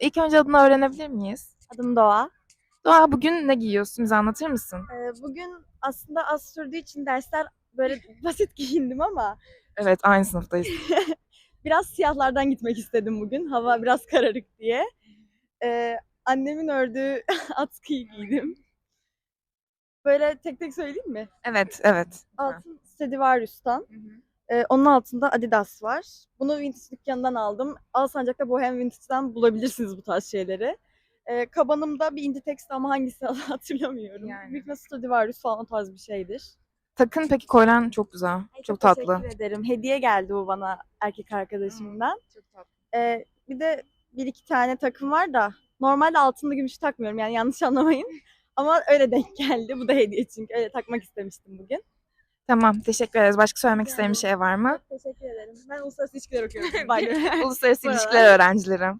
İlk önce adını öğrenebilir miyiz? Adım Doğa. Doğa bugün ne giyiyorsun? Bize anlatır mısın? Ee, bugün aslında az sürdüğü için dersler böyle basit giyindim ama Evet, aynı sınıftayız. biraz siyahlardan gitmek istedim bugün. Hava biraz kararık diye. Ee, annemin ördüğü atkıyı giydim. Böyle tek tek söyleyeyim mi? Evet, evet. Altın Stradivarius'tan. Ee, onun altında Adidas var. Bunu Vintage dükkanından aldım. Alsancak'ta Bohem Vintage'dan bulabilirsiniz bu tarz şeyleri. Ee, kabanımda bir Inditex ama hangisi hatırlamıyorum. Yani. İhtimalle Stradivarius falan o tarz bir şeydir. Takın peki kolyen çok güzel. Ay, çok, tatlı. Teşekkür ederim. Hediye geldi bu bana erkek arkadaşımdan. Çok tatlı. Ee, bir de bir iki tane takım var da normalde altında gümüş takmıyorum yani yanlış anlamayın. Ama öyle denk geldi. Bu da hediye çünkü öyle takmak istemiştim bugün. Tamam, teşekkür ederiz. Başka söylemek Rica istediğin bir şey var mı? Teşekkür ederim. Ben uluslararası ilişkiler okuyorum. Uluslararası ilişkiler öğrencileri.